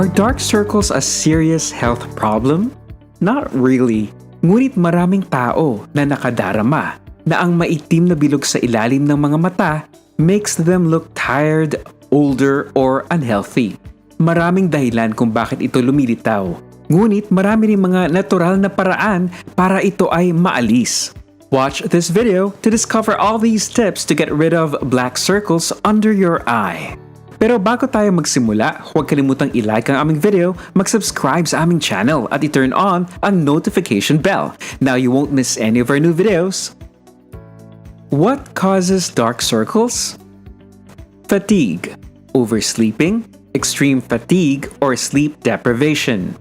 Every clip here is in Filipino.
Are dark circles a serious health problem? Not really. Ngunit maraming tao na nakadarama na ang maitim na bilog sa ilalim ng mga mata makes them look tired, older, or unhealthy. Maraming dahilan kung bakit ito lumilitaw. Ngunit marami rin mga natural na paraan para ito ay maalis. Watch this video to discover all these tips to get rid of black circles under your eye. Pero bago tayo magsimula, huwag kalimutang i-like ang aming video, mag-subscribe sa aming channel at i-turn on ang notification bell. Now you won't miss any of our new videos. What causes dark circles? Fatigue, oversleeping, extreme fatigue, or sleep deprivation.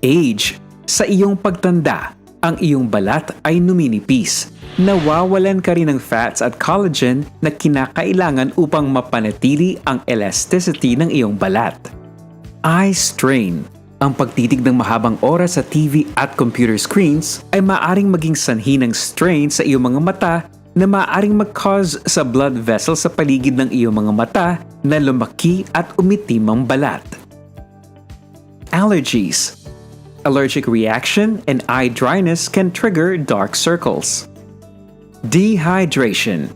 Age, sa iyong pagtanda, ang iyong balat ay numinipis. Nawawalan ka rin ng fats at collagen na kinakailangan upang mapanatili ang elasticity ng iyong balat. Eye strain, ang pagtitig ng mahabang oras sa TV at computer screens ay maaring maging sanhi ng strain sa iyong mga mata na maaring mag-cause sa blood vessel sa paligid ng iyong mga mata na lumaki at umitim ang balat. Allergies Allergic reaction and eye dryness can trigger dark circles. Dehydration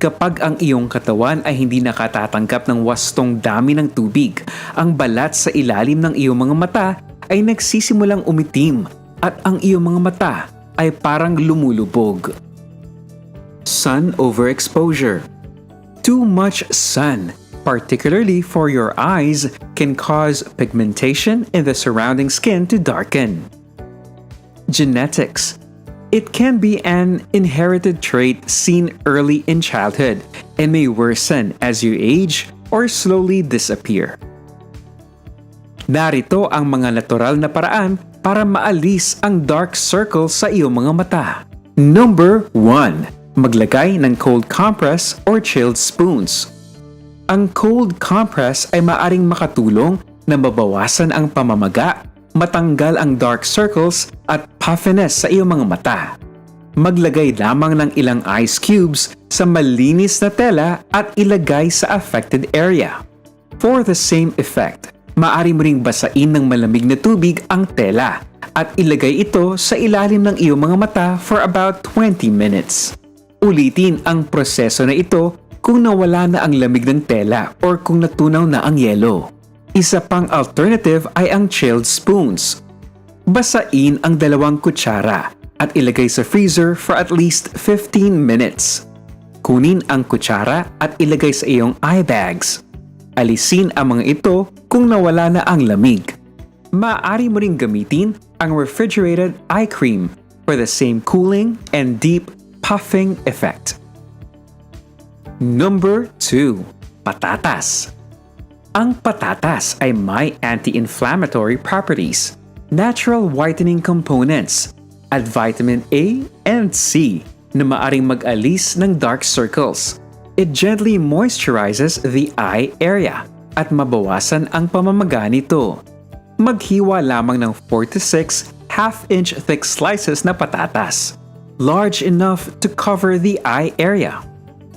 Kapag ang iyong katawan ay hindi nakatatanggap ng wastong dami ng tubig, ang balat sa ilalim ng iyong mga mata ay nagsisimulang umitim at ang iyong mga mata ay parang lumulubog. Sun overexposure Too much sun, particularly for your eyes, can cause pigmentation in the surrounding skin to darken. Genetics It can be an inherited trait seen early in childhood and may worsen as you age or slowly disappear. Narito ang mga natural na paraan para maalis ang dark circles sa iyong mga mata. Number 1. Maglagay ng cold compress or chilled spoons. Ang cold compress ay maaring makatulong na mabawasan ang pamamaga matanggal ang dark circles at puffiness sa iyong mga mata. Maglagay lamang ng ilang ice cubes sa malinis na tela at ilagay sa affected area. For the same effect, maaari mo ring basain ng malamig na tubig ang tela at ilagay ito sa ilalim ng iyong mga mata for about 20 minutes. Ulitin ang proseso na ito kung nawala na ang lamig ng tela or kung natunaw na ang yelo. Isa pang alternative ay ang chilled spoons. Basain ang dalawang kutsara at ilagay sa freezer for at least 15 minutes. Kunin ang kutsara at ilagay sa iyong eye bags. Alisin ang mga ito kung nawala na ang lamig. Maaari mo ring gamitin ang refrigerated eye cream for the same cooling and deep puffing effect. Number 2. Patatas ang patatas ay may anti-inflammatory properties, natural whitening components, at vitamin A and C na maaring mag-alis ng dark circles. It gently moisturizes the eye area at mabawasan ang pamamaga nito. Maghiwa lamang ng 4 to 6 half-inch thick slices na patatas, large enough to cover the eye area.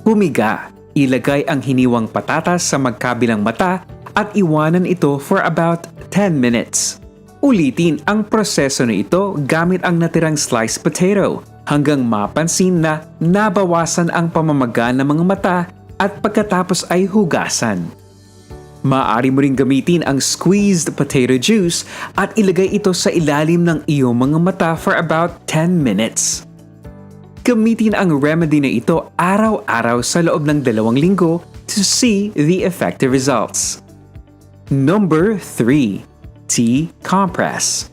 Humiga Ilagay ang hiniwang patatas sa magkabilang mata at iwanan ito for about 10 minutes. Ulitin ang proseso na ito gamit ang natirang sliced potato hanggang mapansin na nabawasan ang pamamaga ng mga mata at pagkatapos ay hugasan. Maaari mo ring gamitin ang squeezed potato juice at ilagay ito sa ilalim ng iyong mga mata for about 10 minutes. Gamitin ang remedy na ito araw-araw sa loob ng dalawang linggo to see the effective results. Number 3. Tea Compress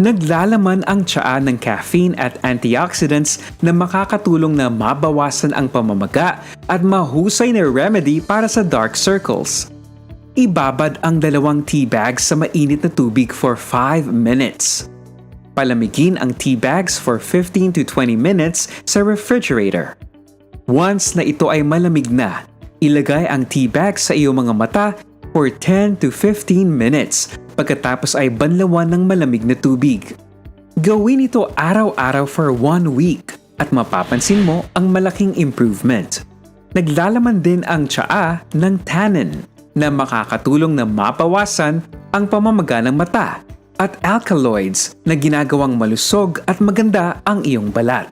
Naglalaman ang tsaa ng caffeine at antioxidants na makakatulong na mabawasan ang pamamaga at mahusay na remedy para sa dark circles. Ibabad ang dalawang tea bags sa mainit na tubig for 5 minutes. Palamigin ang tea bags for 15 to 20 minutes sa refrigerator. Once na ito ay malamig na, ilagay ang tea bag sa iyong mga mata for 10 to 15 minutes pagkatapos ay banlawan ng malamig na tubig. Gawin ito araw-araw for one week at mapapansin mo ang malaking improvement. Naglalaman din ang tsaa ng tannin na makakatulong na mapawasan ang pamamaga ng mata at alkaloids na ginagawang malusog at maganda ang iyong balat.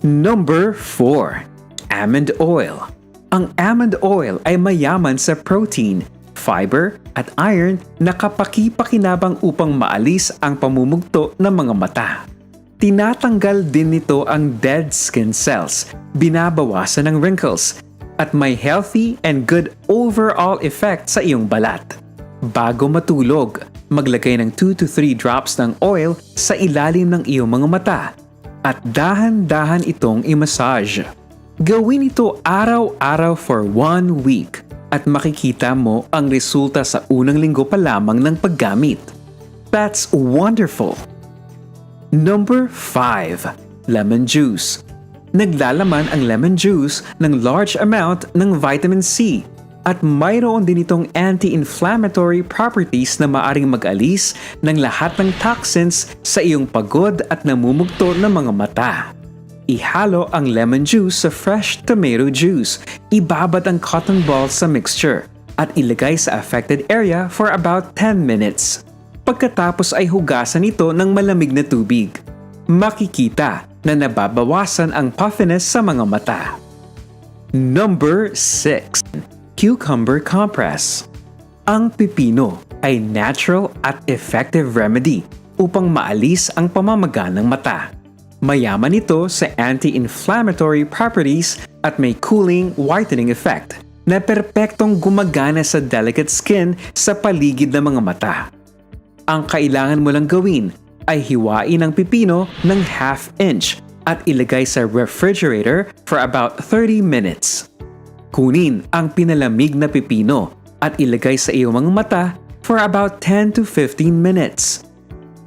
Number 4. Almond Oil Ang almond oil ay mayaman sa protein, fiber at iron na kapaki-pakinabang upang maalis ang pamumugto ng mga mata. Tinatanggal din nito ang dead skin cells, binabawasan ng wrinkles, at may healthy and good overall effect sa iyong balat. Bago matulog, maglagay ng 2 to 3 drops ng oil sa ilalim ng iyong mga mata at dahan-dahan itong i-massage. Gawin ito araw-araw for one week at makikita mo ang resulta sa unang linggo pa lamang ng paggamit. That's wonderful! Number 5. Lemon Juice Naglalaman ang lemon juice ng large amount ng vitamin C at mayroon din itong anti-inflammatory properties na maaring mag-alis ng lahat ng toxins sa iyong pagod at namumugto ng mga mata. Ihalo ang lemon juice sa fresh tomato juice. Ibabad ang cotton balls sa mixture at ilagay sa affected area for about 10 minutes. Pagkatapos ay hugasan ito ng malamig na tubig. Makikita na nababawasan ang puffiness sa mga mata. Number 6. Cucumber Compress Ang pipino ay natural at effective remedy upang maalis ang pamamaga ng mata. Mayaman ito sa anti-inflammatory properties at may cooling, whitening effect na perpektong gumagana sa delicate skin sa paligid ng mga mata. Ang kailangan mo lang gawin ay hiwain ang pipino ng half inch at ilagay sa refrigerator for about 30 minutes. Kunin ang pinalamig na pipino at ilagay sa iyong mga mata for about 10 to 15 minutes.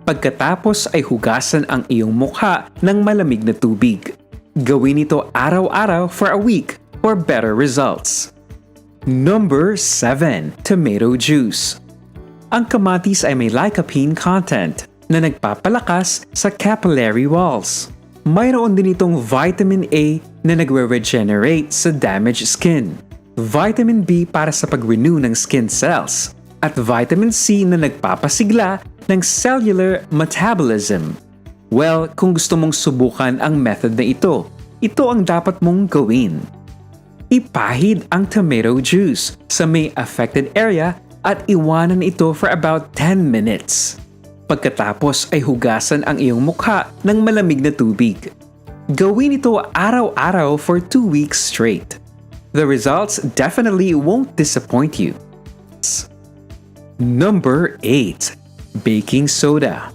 Pagkatapos ay hugasan ang iyong mukha ng malamig na tubig. Gawin ito araw-araw for a week for better results. Number 7. Tomato Juice Ang kamatis ay may lycopene content na nagpapalakas sa capillary walls. Mayroon din itong vitamin A na nagre-regenerate sa damaged skin, vitamin B para sa pag-renew ng skin cells, at vitamin C na nagpapasigla ng cellular metabolism. Well, kung gusto mong subukan ang method na ito, ito ang dapat mong gawin. Ipahid ang tomato juice sa may affected area at iwanan ito for about 10 minutes. Pagkatapos ay hugasan ang iyong mukha ng malamig na tubig. Gawin ito araw-araw for 2 weeks straight. The results definitely won't disappoint you. Number 8. Baking Soda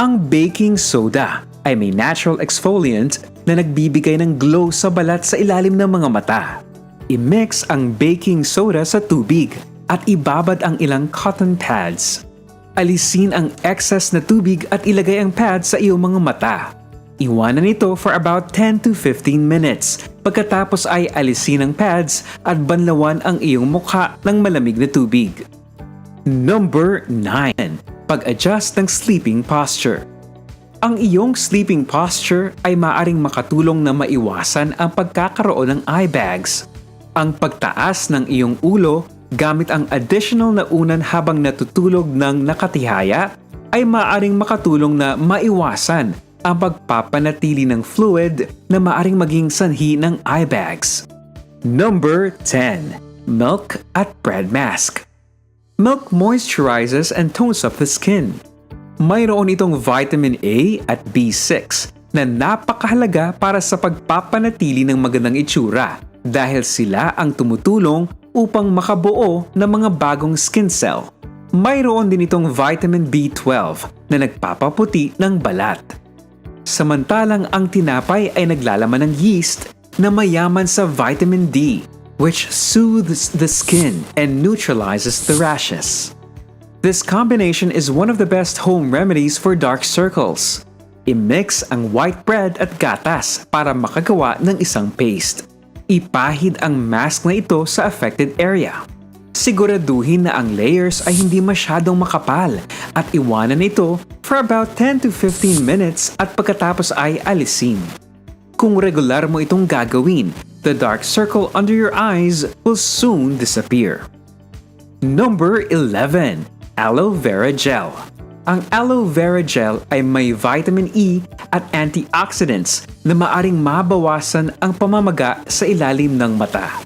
Ang baking soda ay may natural exfoliant na nagbibigay ng glow sa balat sa ilalim ng mga mata. I-mix ang baking soda sa tubig at ibabad ang ilang cotton pads. Alisin ang excess na tubig at ilagay ang pad sa iyong mga mata. Iwanan ito for about 10 to 15 minutes. Pagkatapos ay alisin ang pads at banlawan ang iyong mukha ng malamig na tubig. Number 9. Pag-adjust ng sleeping posture. Ang iyong sleeping posture ay maaring makatulong na maiwasan ang pagkakaroon ng eye bags. Ang pagtaas ng iyong ulo gamit ang additional na unan habang natutulog ng nakatihaya ay maaring makatulong na maiwasan ang pagpapanatili ng fluid na maaring maging sanhi ng eye bags. Number 10. Milk at bread mask. Milk moisturizes and tones up the skin. Mayroon itong vitamin A at B6 na napakahalaga para sa pagpapanatili ng magandang itsura dahil sila ang tumutulong upang makabuo ng mga bagong skin cell. Mayroon din itong vitamin B12 na nagpapaputi ng balat. Samantalang ang tinapay ay naglalaman ng yeast na mayaman sa vitamin D which soothes the skin and neutralizes the rashes. This combination is one of the best home remedies for dark circles. I-mix ang white bread at gatas para makagawa ng isang paste. Ipahid ang mask na ito sa affected area. Siguraduhin na ang layers ay hindi masyadong makapal at iwanan ito for about 10 to 15 minutes at pagkatapos ay alisin. Kung regular mo itong gagawin, the dark circle under your eyes will soon disappear. Number 11. aloe vera gel. Ang aloe vera gel ay may vitamin E at antioxidants na maaring mabawasan ang pamamaga sa ilalim ng mata.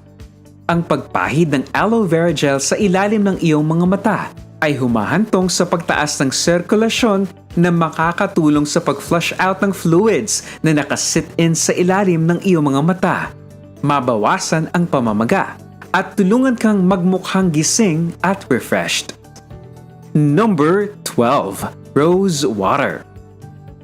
Ang pagpahid ng aloe vera gel sa ilalim ng iyong mga mata ay humahantong sa pagtaas ng sirkulasyon na makakatulong sa pag-flush out ng fluids na nakasit in sa ilalim ng iyong mga mata. Mabawasan ang pamamaga at tulungan kang magmukhang gising at refreshed. Number 12. Rose Water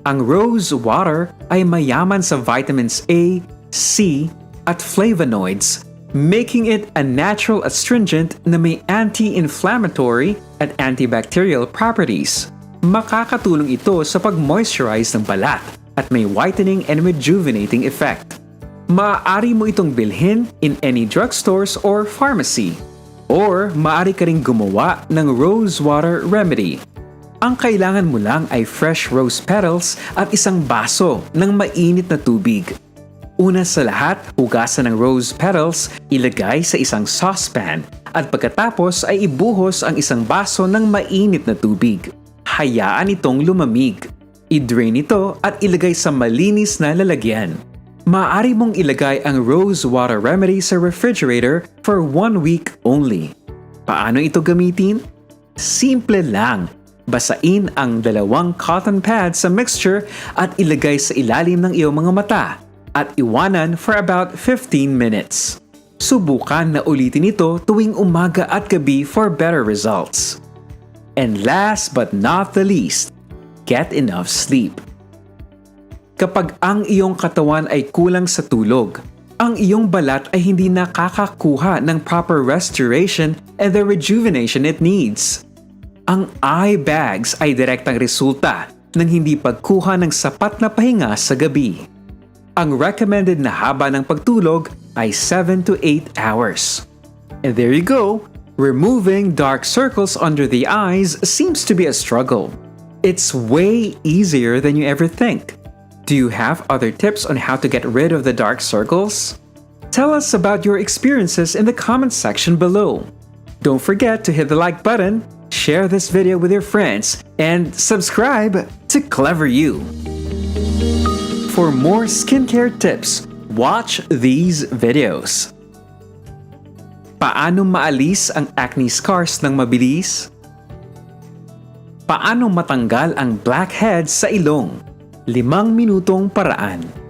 Ang rose water ay mayaman sa vitamins A, C, at flavonoids, making it a natural astringent na may anti-inflammatory at antibacterial properties. Makakatulong ito sa pag-moisturize ng balat at may whitening and rejuvenating effect. Maaari mo itong bilhin in any drugstores or pharmacy. Or maaari ka ring gumawa ng rose water remedy. Ang kailangan mo lang ay fresh rose petals at isang baso ng mainit na tubig. Una sa lahat, hugasan ng rose petals, ilagay sa isang saucepan at pagkatapos ay ibuhos ang isang baso ng mainit na tubig. Hayaan itong lumamig. I-drain ito at ilagay sa malinis na lalagyan. Maaari mong ilagay ang rose water remedy sa refrigerator for one week only. Paano ito gamitin? Simple lang. Basain ang dalawang cotton pads sa mixture at ilagay sa ilalim ng iyong mga mata at iwanan for about 15 minutes. Subukan na ulitin ito tuwing umaga at gabi for better results. And last but not the least, get enough sleep. Kapag ang iyong katawan ay kulang sa tulog, ang iyong balat ay hindi nakakakuha ng proper restoration and the rejuvenation it needs. Ang eye bags ay direktang resulta ng hindi pagkuha ng sapat na pahinga sa gabi. Ang recommended na haba ng pagtulog ay 7 to 8 hours. And there you go, removing dark circles under the eyes seems to be a struggle. It's way easier than you ever think. Do you have other tips on how to get rid of the dark circles? Tell us about your experiences in the comments section below. Don't forget to hit the like button, share this video with your friends, and subscribe to Clever You. For more skincare tips, watch these videos. Paano maalis ang acne scars ng mabilis? Paano matanggal ang blackheads sa ilong? Limang minutong paraan.